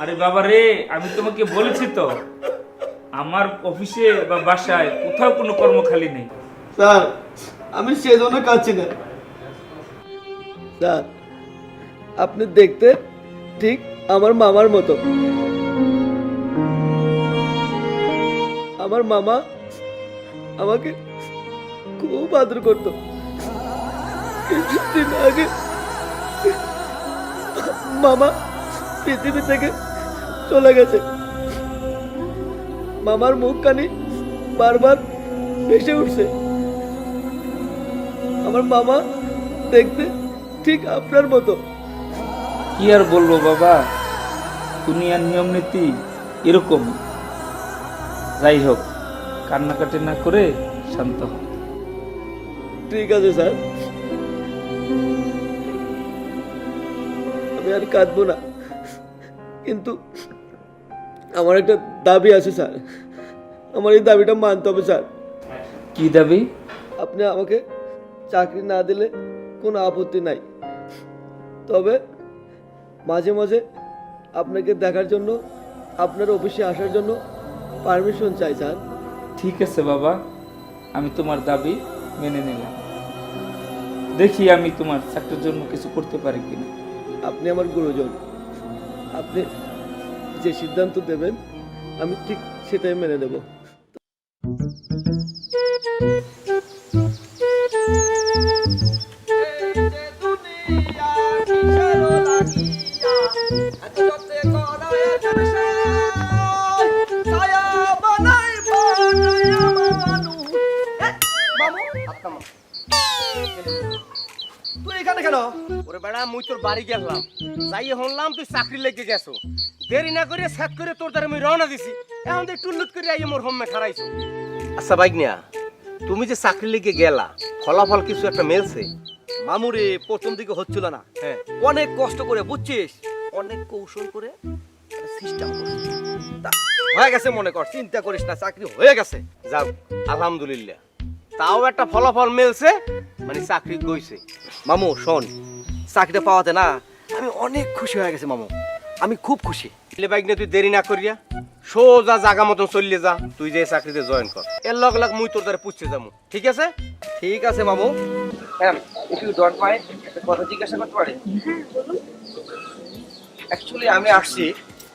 আরে বাবা রে, আমি তোমাকে বলেছি তো, আমার অফিসে বা বাসায় কোথাও কোনো কর্ম খালি নেই। স্যার, আমি সেজন্য কাঁদছি না। স্যার, আপনি দেখতে ঠিক আমার মামার মতো। আমার মামা আমাকে খুব আদর করতো। কিছুদিন আগে মামা পৃথিবী থেকে চলে গেছে। মামার মুখখানি বারবার ভেসে উঠছে। আমার মামা দেখতে ঠিক আপনার মতো। কি আর বলব বাবা? দুনিয়ার নিয়ম নীতি এরকম। যাই হোক কান্নাকাটি না করে শান্ত হোক ঠিক আছে স্যার। আমি আর কাঁদবো না। কিন্তু আমার একটা দাবি আছে স্যার। আমার এই দাবিটা মানতে হবে স্যার। কি দাবি? আপনি আমাকে চাকরি না দিলে কোনো আপত্তি নাই। তবে মাঝে মাঝে আপনাকে দেখার জন্য আপনার অফিসে আসার জন্য পারমিশন চাই স্যার। ঠিক আছে বাবা আমি তোমার দাবি মেনে নিলাম। দেখি আমি তোমার চাকরির জন্য কিছু করতে পারি কিনা। আপনি আমার গুরুজন। আপনি যে সিদ্ধান্ত দেবেন আমি ঠিক সেটাই মেনে নেব। তুই এখানে কেন? ওরে বেড়া মুই তোর বাড়ি গেলাম। যাইয়ে হনলাম তুই চাকরি লেগে গেছো। দেরি না করে সেট করে তোর দ্বারা মুই রওনা দিছি। এখন তুই টুল্লুত করে আইয়ে মোর হোমে ঠারাইছো আচ্ছা বাইক নিয়া তুমি যে চাকরি লেগে গেলা ফলাফল কিছু একটা মেলছে? মামুরে প্রথম দিকে হচ্ছিল না। হ্যাঁ। অনেক কষ্ট করে বুঝছিস? অনেক কৌশল করে সিস্টেম হয়ে গেছে মনে কর চিন্তা করিস না চাকরি হয়ে গেছে। যাও আলহামদুলিল্লাহ। তাও একটা ফলাফল মেলছে মানে চাকরি গইছে মামু শোন চাকরিটা পাওয়াতে না আমি অনেক খুশি হয়ে গেছে মামু। আমি খুব খুশি। লে বাইক নিয়ে তুই দেরি না করিয়া সোজা জাগা মতন চললে যা তুই যে চাকরিতে জয়েন কর। এর লগ লাগ মুই তোর দ্বারা পুচ্ছে যাব। ঠিক আছে? ঠিক আছে মামু। Ma'am if you don't mind একটা কথা জিজ্ঞাসা করতে পারি? অ্যাকচুয়ালি আমি আসছি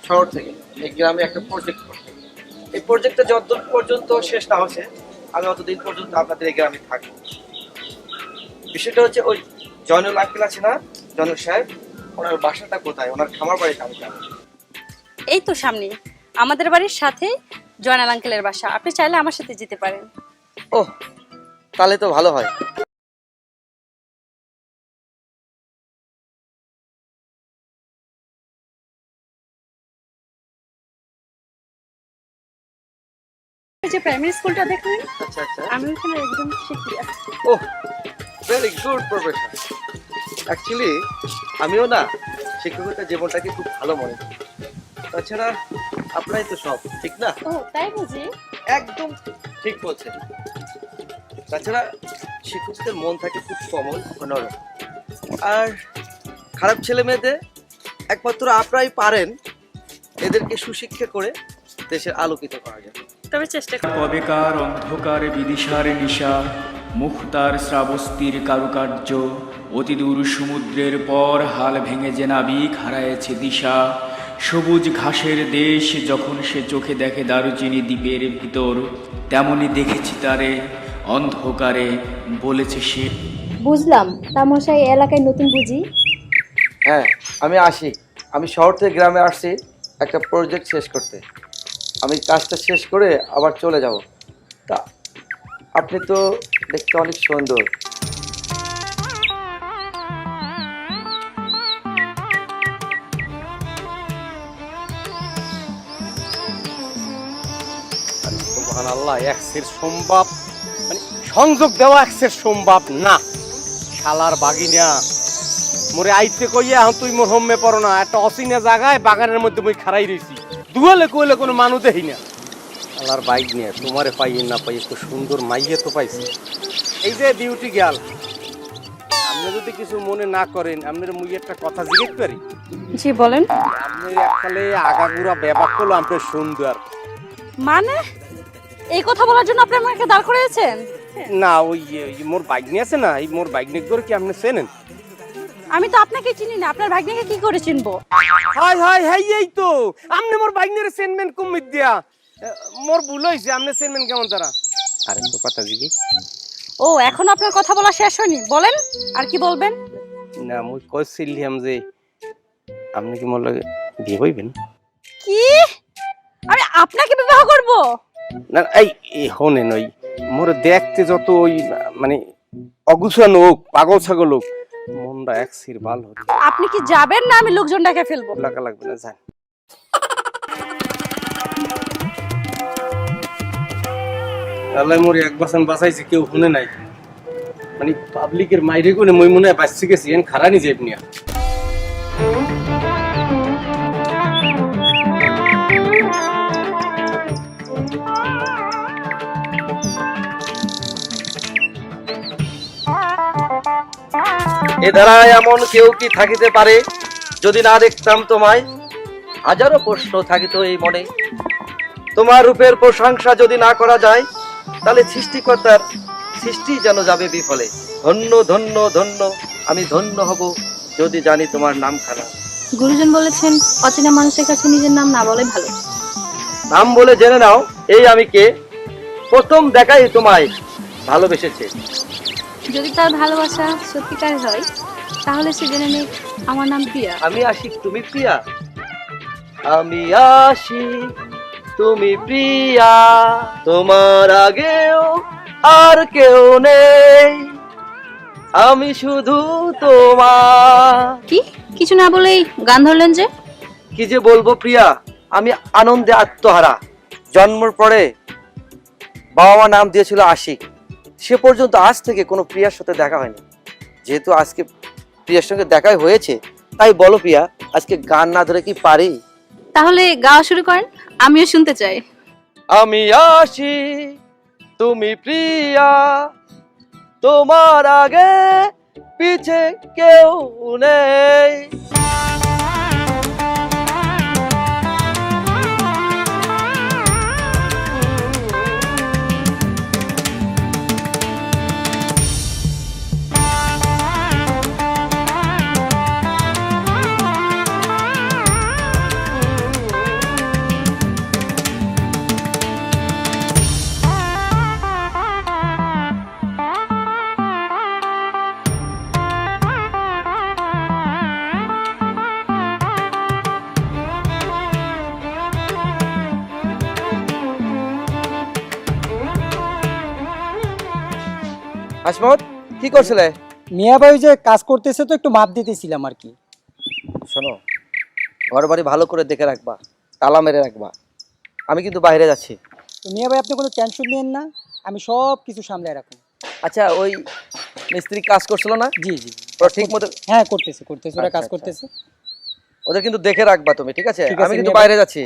শহর থেকে এই গ্রামে একটা প্রজেক্ট করতে। এই প্রজেক্টটা যতদূর পর্যন্ত শেষ না হচ্ছে আমি অতদিন পর্যন্ত আপনাদের এই গ্রামে থাকব বিষয়টা হচ্ছে ওই জয়নুল আঙ্কেল আছে না জয়নুল সাহেব ওনার বাসাটা কোথায়? ওনার খামার বাড়িতে আমি যাব এই তো সামনে। আমাদের বাড়ির সাথে জয়নাল আঙ্কেলের বাসা। আপনি চাইলে আমার সাথে যেতে পারেন। ও তাহলে তো ভালো হয়। যে প্রাইমারি স্কুলটা দেখলেন আচ্ছা আচ্ছা। আমি ওখানে একদম শিখি। ও ভেরি গুড প্রফেশন অ্যাকচুয়ালি আমিও না শিক্ষকতার জীবনটাকে খুব ভালো মনে করি। তাছাড়া আপনাই তো সব ঠিক না? ও তাই বুঝি? একদম ঠিক বলছেন। তাছাড়া শিক্ষকদের মন থাকে খুব কমল ও নরম। আর খারাপ ছেলে মেয়েদের একমাত্র আপনারাই পারেন এদেরকে সুশিক্ষা করে দেশের আলোকিত করা যায়। তবে চেষ্টা করি কবেকার অন্ধকারে বিদিশার নিশা। মুক্তার শ্রাবস্তির কারুকার্য অতিদূর সমুদ্রের পর হাল ভেঙে যে নাবিক হারায়েছে দিশা সবুজ ঘাসের দেশ যখন সে চোখে দেখে দারুচিনি দ্বীপের ভিতর তেমনি দেখেছি তারে অন্ধকারে বলেছে সে। বুঝলাম তামশাই এলাকায় নতুন বুঝি? হ্যাঁ আমি আসি। আমি শহর থেকে গ্রামে আসছি একটা প্রজেক্ট শেষ করতে। আমি কাজটা শেষ করে আবার চলে যাব। তা আপনি তো দেখতে অনেক সুন্দর। সুবহান আল্লাহ এক্সের সম্ভব মানে সংযোগ দেওয়া এক্সের সম্ভব না। শালার বাগিনা। মোরে আইতে কইয়া এখন তুই মোর হোমে পড়ো না, একটা অচিনা জায়গায় বাগানের মধ্যে মুই খারাই রইছি। দুয়ালে কইলে কোনো মানুষ দেখি না। শালার বাইক নিয়ে তোমারে পাইয়ে না পাইয়ে খুব সুন্দর মাইয়ে তো পাইছি। এই যে বিউটি গার্ল আপনি যদি কিছু মনে না করেন আপনার মুই একটা কথা জিজ্ঞেস পারি জি বলেন। আপনি এককালে আগাগুড়া ব্যাপার করল আপনার সুন্দর। মানে? এই কথা বলার জন্য আপনি আমাকে দাঁড় করিয়েছেন? না ওই মোর বাইক নিয়ে আছে না এই মোর বাইক নিয়ে করে কি আপনি চেনেন? আমি তো আপনাকে চিনি না আপনার ভাগ্নিকে কি করে চিনবো? হাই হাই হাই এই তো। আপনি মোর বাইক নিয়ে চেনবেন কমিট দিয়া। মোর ভুল হয়েছে আপনি চেনবেন কেমন তারা? আরে তো কথা জিজ্ঞেস ও এখন আপনার কথা বলা শেষ হয়নি। বলেন আর কি বলবেন? না মুই কইছিলাম যে আপনি কি মোর লগে বিয়ে হইবেন? কি? আমি আপনাকে বিবাহ করব? না এই এই হনেন ওই মোর দেখতে যত ওই মানে অগুছানো হোক পাগল ছাগল হোক মনটা এক সির ভালো হতে আপনি কি যাবেন না আমি লোকজন ডেকে ফেলব? লাগা লাগবে না যান। আল্লাহ মোর এক বাসান বাঁচাইছে, কেউ শুনে নাই। মানে পাবলিকের মাইরে কোনে মই মনে হয় বাঁচছি গেছি, এন খারানি যাইব নিয়া। এ ধারায় এমন কেউ কি থাকিতে পারে? যদি না দেখতাম তোমায়, হাজারো প্রশ্ন থাকিত এই মনে। তোমার রূপের প্রশংসা যদি না করা যায় তাহলে সৃষ্টিকর্তার সৃষ্টি যেন যাবে বিফলে। ধন্য ধন্য ধন্য আমি ধন্য হব যদি জানি তোমার নাম খানা গুরুজন বলেছেন অচেনা মানুষের কাছে নিজের নাম না বলে ভালো। নাম বলে জেনে নাও এই আমি কে? প্রথম দেখাই তোমায় ভালোবেসেছে। যদি তার ভালোবাসা সত্যিকার হয় তাহলে সে জেনে নিক আমার নাম প্রিয়া। আমি আশিক তুমি প্রিয়া? আমি আশিক তুমি প্রিয়া তোমার আগেও আর কেউ নেই। আমি শুধু তোমার। কি? কিছু না বলেই গান ধরলেন যে? কি যে বলব প্রিয়া আমি আনন্দে আত্মহারা। জন্মর পরে বাবা মা নাম দিয়েছিল আশিক। সে পর্যন্ত আজ থেকে কোনো প্রিয়ার সাথে দেখা হয়নি। যেহেতু আজকে প্রিয়ার সঙ্গে দেখাই হয়েছে তাই বলো প্রিয়া আজকে গান না ধরে কি পারি? তাহলে গাওয়া শুরু করেন, আমিও শুনতে চাই। আমি আসি, তুমি প্রিয়া, তোমার আগে পিছে কেউ নেই। আসমত কি করছিলে? মিয়া ভাই যে কাজ করতেছে তো একটু মাপ দিতেছিলাম আর কি। শোনো ঘর বাড়ি ভালো করে দেখে রাখবা তালা মেরে রাখবা। আমি কিন্তু বাইরে যাচ্ছি। তো মিয়া ভাই আপনি কোনো টেনশন নেন না আমি সব কিছু সামলায় রাখুন আচ্ছা ওই মিস্ত্রি কাজ করছিল না? জি জি। ওরা ঠিক মতো হ্যাঁ করতেছে করতেছে ওরা আচ্ছা, কাজ আচ্ছা। করতেছে। ওদের কিন্তু দেখে রাখবা তুমি ঠিক আছে? ঠিক আছে, আমি কিন্তু বাইরে যাচ্ছি।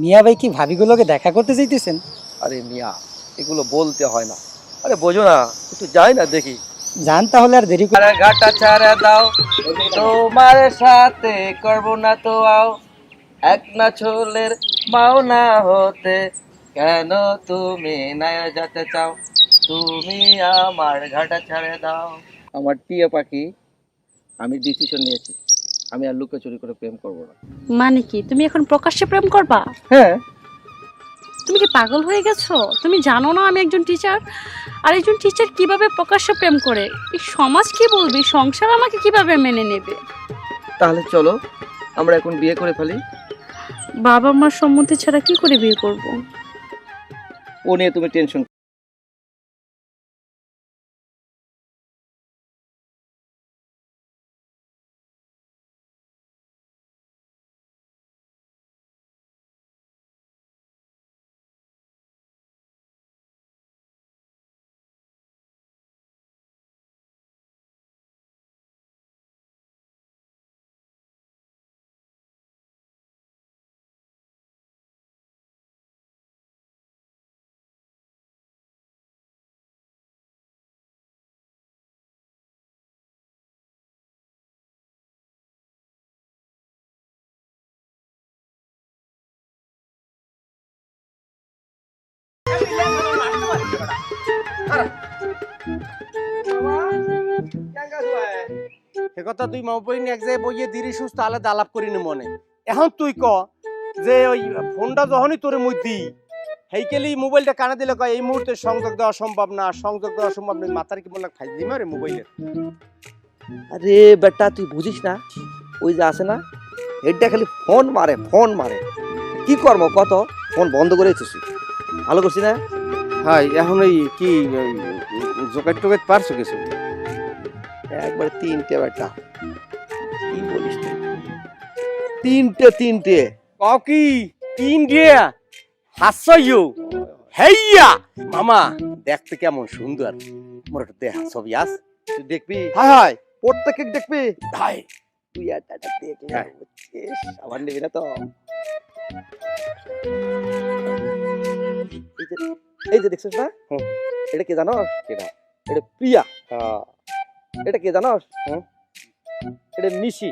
মিয়া ভাই কি ভাবিগুলোকে দেখা করতে চাইতেছেন? আরে মিয়া এগুলো বলতে হয় না। আরে বোঝো না একটু যাই না দেখি। যান তাহলে আর দেরি করে ঘাটা ছাড়া দাও তোমার সাথে করব না তো আও। এক না ছোলের মাও না হতে কেন তুমি না যেতে চাও? তুমি আমার ঘাটা ছাড়ে দাও। আমার টিয়া পাখি আমি ডিসিশন নিয়েছি। আমি আর লুকোচুরি করে প্রেম করব না। মানে কি? তুমি এখন প্রকাশ্যে প্রেম করবা? হ্যাঁ। তুমি কি পাগল হয়ে গেছো? তুমি জানো না আমি একজন টিচার আর একজন টিচার কীভাবে প্রকাশ্য প্রেম করে? এই সমাজ কি বলবি? সংসার আমাকে কীভাবে মেনে নেবে? তাহলে চলো আমরা এখন বিয়ে করে ফেলি। বাবা মার সম্মতি ছাড়া কি করে বিয়ে করব? ও নিয়ে তুমি টেনশন সে কথা তুই মামপুরি এক জায়গায় বইয়ে দিরি সুস্থ আলাদা আলাপ করিনি মনে। এখন তুই ক যে ওই ফোনটা যখনই তোরে মুই দিই হেইকেলি মোবাইলটা কানে দিলে কয় এই মুহূর্তে সংযোগ দেওয়া সম্ভব না সংযোগ দেওয়া সম্ভব না মাথার কি বললাম ফাইল দিই মারে মোবাইলের? আরে বেটা তুই বুঝিস না ওই যে আছে না হেডটা খালি ফোন মারে ফোন মারে। কি কর্ম কত? ফোন বন্ধ করে দিতেছি ভালো করছি না? হাই এখন ওই কি জোগাড় টোগাড় পারছ কিছু একবার তিনটে বেটা। কি বলিস তুই? তিনটে তিনটে। কি? ইন্ডিয়া হাসইও হেইয়া! মামা দেখতে কেমন সুন্দর। মোর একটু দেখ ছবি আস। তুই দেখবি? হাই হাই। প্রত্যেকে দেখবি? হাই। তুই একটা একটা দেখলে হ্যাঁ। আবার নিবি না তো। এই যে দেখছিস না। এটা কে জানোস কেটা এটা প্রিয়া। এটা কে জানোস হুম। এটা নিশি।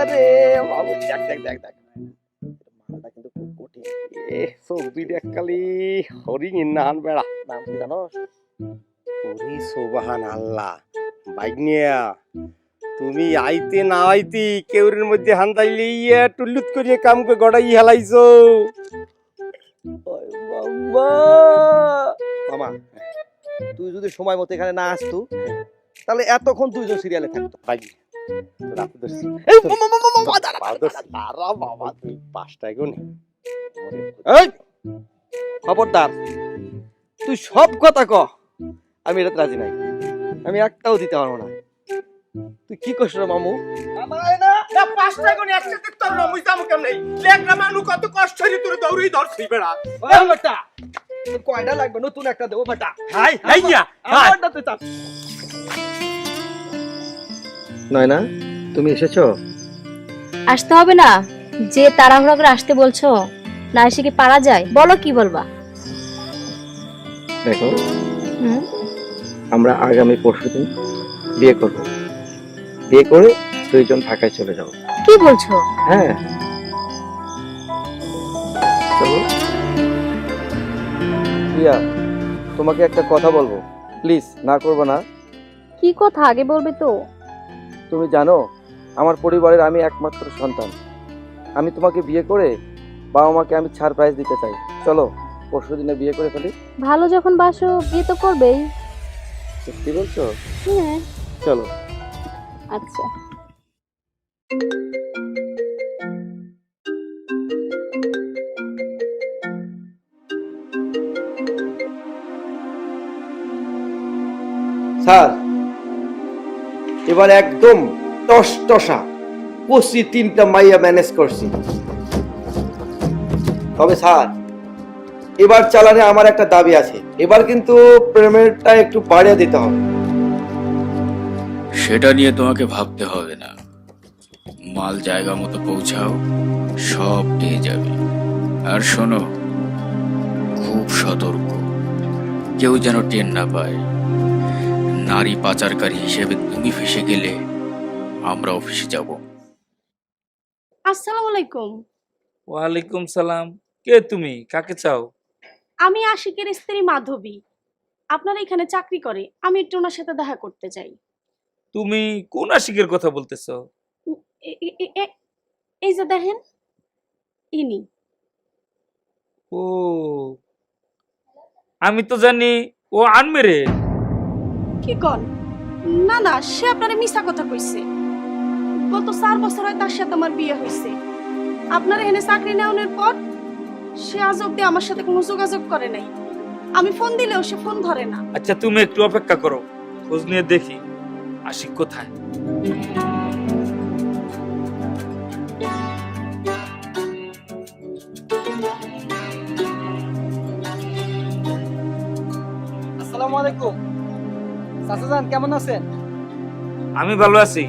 আরে বাবু দেখ দেখ দেখ দেখ। মালটা কিন্তু খুব কঠিন। এ ছবি দেখালি হরিং ইন্নাহান বেড়া। নাম কি জানোস ওরে সোবাহান আল্লাহ। বাইগনিয়া তুমি আইতে না আইতে কেউরের মধ্যে হান্দাইলে ইয়া টুল্লুত করিয়ে কাম করে গড়াই হেলাইছো। মামা তুই যদি সময় মতো এখানে না আসতো তাহলে এতক্ষণ দুইজন সিরিয়ালে থাকতো। এই খবরদার তুই সব কথা ক। আমি এটাতে রাজি নাই। আমি একটাও দিতে পারব না। তুই কি করছিস রে মামু? না গুনি একসাথে তোর নমুই দাম কেমনে? লেগরা মানু কত কষ্ট হইছে তোর দৌড়ই ধরছি বেড়া। বেটা কয়টা লাগবে? নতুন একটা দেবো বেটা। হাই হাইয়া হাই। আমারটা চাপ। নয়না তুমি এসেছ? আসতে হবে না। যে তাড়াহুড়া করে আসতে বলছো না এসে কি পারা যায়? বলো কি বলবা? দেখো হুম? আমরা আগামী পরশুদিন বিয়ে করব। বিয়ে করে দুইজন ঢাকায় চলে যাব। কি বলছো? হ্যাঁ। চলো। প্রিয়া তোমাকে একটা কথা বলব। প্লিজ না করব না। কি কথা? আগে বলবে তো। তুমি জানো আমার পরিবারের আমি একমাত্র সন্তান। আমি তোমাকে বিয়ে করে বাবা মাকে আমি ছাড় প্রাইজ দিতে চাই। চলো পরশু দিনে বিয়ে করে ফেলি। ভালো যখন বাসো বিয়ে তো করবেই। সত্যি বলছো? হ্যাঁ। চলো। আচ্ছা। স্যার, এবার একদম টস টসা কষি তিনটা মাইয়া ম্যানেজ করছি। তবে স্যার, এবার চালানে আমার একটা দাবি আছে, এবার কিন্তু পেমেন্টটা একটু বাড়িয়ে দিতে হবে। সেটা নিয়ে তোমাকে ভাবতে হবে না। মাল জায়গা মতো পৌঁছাও সব পেয়ে যাবে। আর শোনো খুব সতর্ক। কেউ যেন টেন না পায়। নারী পাচারকারী হিসেবে তুমি ফেসে গেলে আমরা অফিসে যাব। আসসালামু আলাইকুম। ওয়ালাইকুম সালাম। কে তুমি? কাকে চাও? আমি আশিকের স্ত্রী মাধবী। আপনার এখানে চাকরি করে আমি একটু ওনার সাথে দেখা করতে চাই। তুমি কোন আশিকের কথা বলতেছো? এই যে দেখেন ইনি। ও আমি তো জানি ও আনমেরে। কি কন? না না সে আপনারে মিছা কথা কইছে। গত চার বছর হয় তার সাথে আমার বিয়ে হয়েছে আপনার এখানে চাকরি নেওয়ানোর পর সে আজ অব্দি আমার সাথে কোনো যোগাযোগ করে নাই। আমি ফোন দিলেও সে ফোন ধরে না। আচ্ছা তুমি একটু অপেক্ষা করো। খোঁজ নিয়ে দেখি আশিক কোথায়? আসসালামু আলাইকুম। চাচাজান কেমন আছেন? আমি ভালো আছি।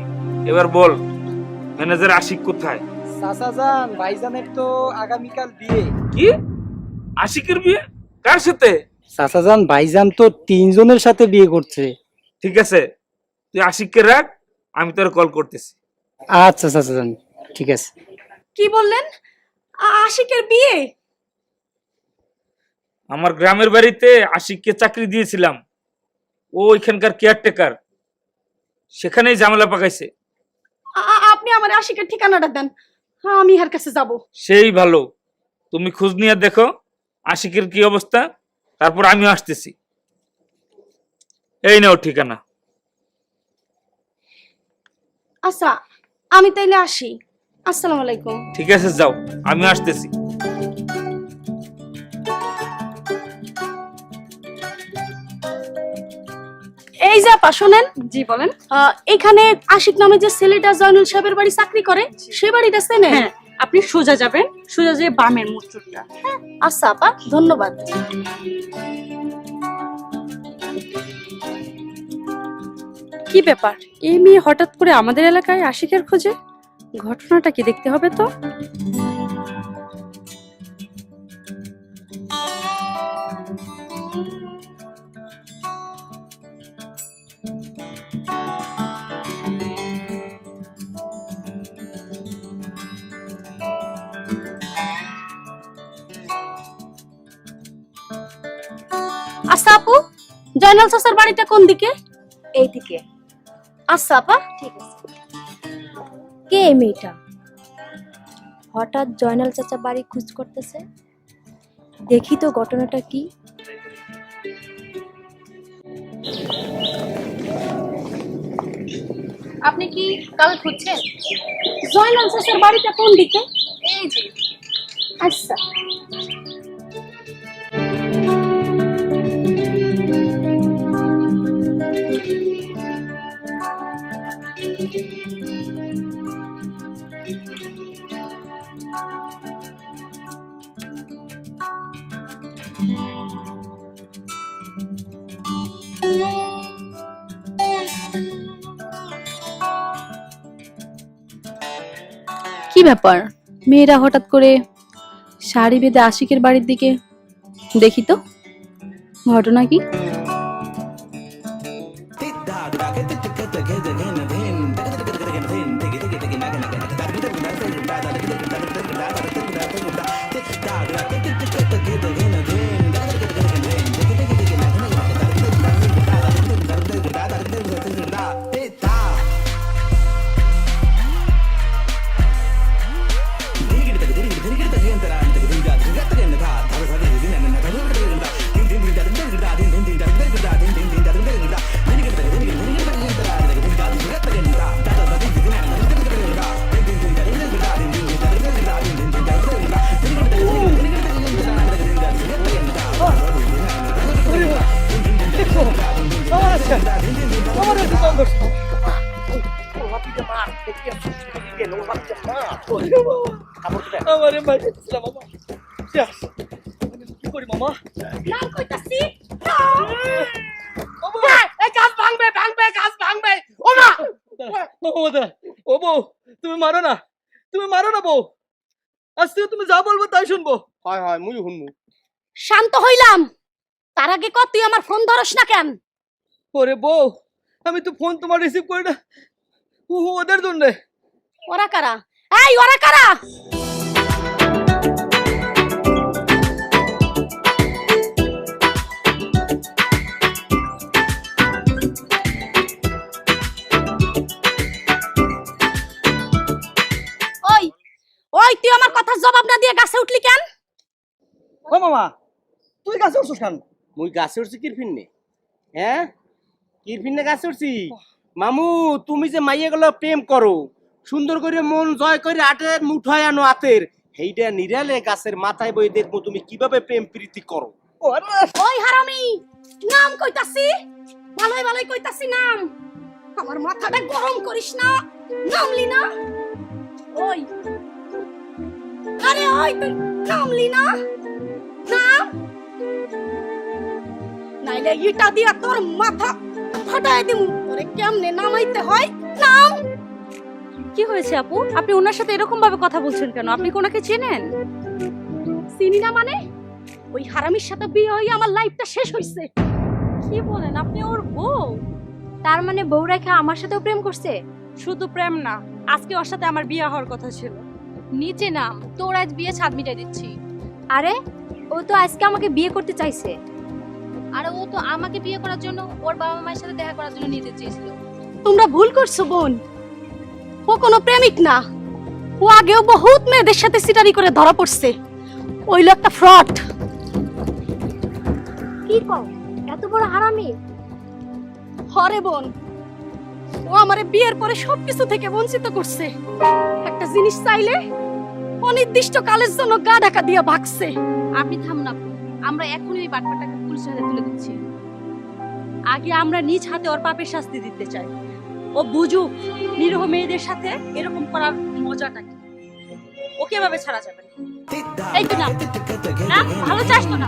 এবার বল ম্যানেজার আশিক কোথায়? চাচাজান ভাইজানের তো আগামীকাল বিয়ে। কি? আশিকের বিয়ে? কার সাথে? চাচাজান ভাইজান তো তিনজনের সাথে বিয়ে করছে। ঠিক আছে তুই আশিককে রাখ আমি তোর কল করতেছি। আচ্ছা চাচাজান ঠিক আছে। কি বললেন? আশিকের বিয়ে? আমার গ্রামের বাড়িতে আশিককে চাকরি দিয়েছিলাম। ও ওইখানকার কেয়ারটেকার সেখানেই ঝামেলা পাকাইছে। আপনি আমার আশিকের ঠিকানাটা দেন। হ্যাঁ আমি ইহার কাছে যাব। সেই ভালো। তুমি খোঁজ নিয়ে দেখো আশিকের কি অবস্থা তারপর আমিও আসতেছি। এই নাও ঠিকানা। আচ্ছা আমি তাইলে আসি। আসসালামু আলাইকুম। ঠিক আছে যাও। আমি আসতেছি। যে আপা শোনেন জি বলেন। এখানে আশিক নামে যে ছেলেটা জয়নুল সাহেবের বাড়ি চাকরি করে সে বাড়িটা চেনেন? হ্যাঁ আপনি সোজা যাবেন সোজা যে বামের মুচুরটা আচ্ছা আপা ধন্যবাদ। কি ব্যাপার? এই মেয়ে হঠাৎ করে আমাদের এলাকায় আশিকের খোঁজে? ঘটনাটা কি দেখতে হবে তো? আচ্ছা আপু জয়নাল চাচার বাড়িটা কোন দিকে? এইদিকে। আচ্ছা আপা। ঠিক আছে। কে এই মেয়েটা? হঠাৎ জয়নাল চাচা বাড়ি খোঁজ করতেছে। দেখি তো ঘটনাটা কি। আপনি কি কাল খুঁজছেন? জয়নাল চাচার বাড়িটা কোন দিকে? এই যে। আচ্ছা। কি ব্যাপার? মেয়েরা হঠাৎ করে শাড়ি বেঁধে আশিকের বাড়ির দিকে? দেখি তো। ঘটনা কি? হইলাম। তার আগে কত তুই আমার ফোন ধরস না কেন? ওরে বউ আমি তো ফোন তোমার রিসিভ করি না। ওদের জন্য। ওরা কারা? এই ওরা কারা? ওই ওই তুই আমার কথার জবাব না দিয়ে গাছে উঠলি কেন? ও মামা তুই কাছে উঠছিস কেন? মুই গাছে উঠছি কির ফিন্নে হ্যাঁ? কির ফিন্নে গাছে উঠছি? মামু তুমি যে মাইয়ে গুলো প্রেম করো সুন্দর করে মন জয় করে আটে মুঠায় আনো আতের সেইটা নিরালে গাছের মাথায় বই দেখব তুমি কীভাবে প্রেম প্রীতি করো। ওই হারামি নাম কইতাছি? ভালোই ভালোই কইতাছি নাম। আমার মাথাটা গরম করিস না নামলি না। ওই। আরে ওই তুই নামলি না। নাম নাইলে ইটা দিয়া তোর মাথা ফাটাই দিমু। তোরে কেমনে নামাইতে হয়? নাম! কি হয়েছে আপু? আপনি ওনার সাথে এরকম ভাবে কথা বলছেন কেন? আপনি কি ওনাকে চেনেন? চিনি না মানে? ওই হারামির সাথে বিয়ে হয়ে আমার লাইফটা শেষ হইছে। কি বলেন? আপনি ওর বউ। তার মানে বউ রেখা আমার সাথেও প্রেম করছে? শুধু প্রেম না আজকে ওর সাথে আমার বিয়ে হওয়ার কথা ছিল। নিচে নাম তোর আজ বিয়ে ছাদ মিটাই দিচ্ছি। আরে ও তো আজকে আমাকে বিয়ে করতে চাইছে। আর ও তো আমাকে বিয়ে করার জন্য ওর বাবা মায়ের সাথে দেখা করার জন্য নিতে চেয়েছিল। তোমরা ভুল করছ বোন। ও কোনো প্রেমিক না। ও আগেও বহুত মেয়েদের সাথে সিটারি করে ধরা পড়ছে। ওই একটা ফ্রড। কি কও? এত বড় হারামি? হরে বোন ও আমারে বিয়ের পরে সবকিছু থেকে বঞ্চিত করছে। একটা জিনিস চাইলে অনির্দিষ্ট কালের জন্য গা ঢাকা দিয়ে ভাগছে। আপনি থামুন আপু। আমরা এখনই ওই বাটপাটাকে পুলিশের হাতে তুলে দিচ্ছি আগে আমরা নিজ হাতে ওর পাপের শাস্তি দিতে চাই ও বুঝুক নিরহ মেয়েদের সাথে এরকম করার মজাটা কি ওকে এভাবে ছাড়া যাবে না এই তো না না ভালো চাস তো না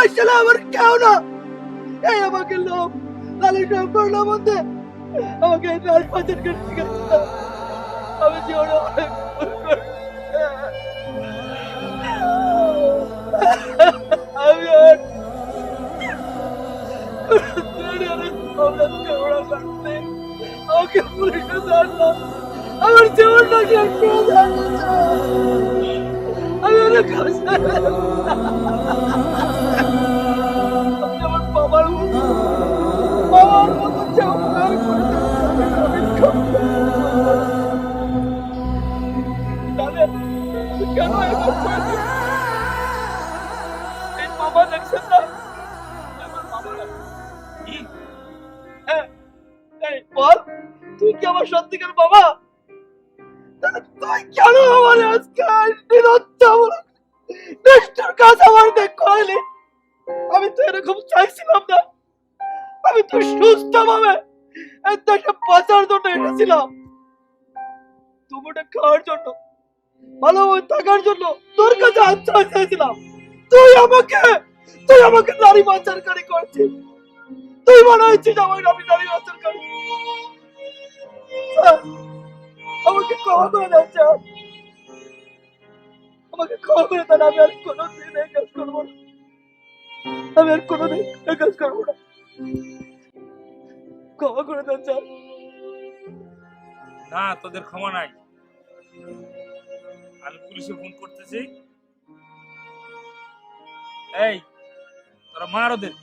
আসলে আমার কেউ না। এই আমাকে লোক লালি সব করল মধ্যে আমাকে লাল পাচার করে শিখাচ্ছে আমি জীবনে অনেক। আমি আর আমাকে পুলিশে জানলো আমার জীবনটা শেষ করে জানলো আমি অনেক আমার আমার বল তুই কি আমার সত্যিকার বাবা? তুই কেন আমার আজকে নিরত্তামূলক নিষ্ঠুর কাজ আমার দেখ করাইলি আমি তো এরকম চাইছিলাম না। আমি তো সুস্থ ভাবে এই দেশে বাঁচার জন্য এসেছিলাম। খাওয়ার জন্য, ভালোভাবে থাকার জন্য তোর কাছে আশ্রয় তুই আমাকে তুই আমাকে নারী পাচারকারী করছিস। তুই মনে হচ্ছিস আমি নারী পাচারকারী। আমাকে ক্ষমা করে স্যার। আমাকে ক্ষমা করে দেন, আমি আর কোনোদিন এই কাজ করব না। আমি আর কোনোদিন এই কাজ করব না। ক্ষমা করে দেন স্যার। না তোদের ক্ষমা নাই। আমি পুলিশে ফোন করতেছি। এই তোরা মার ওদের।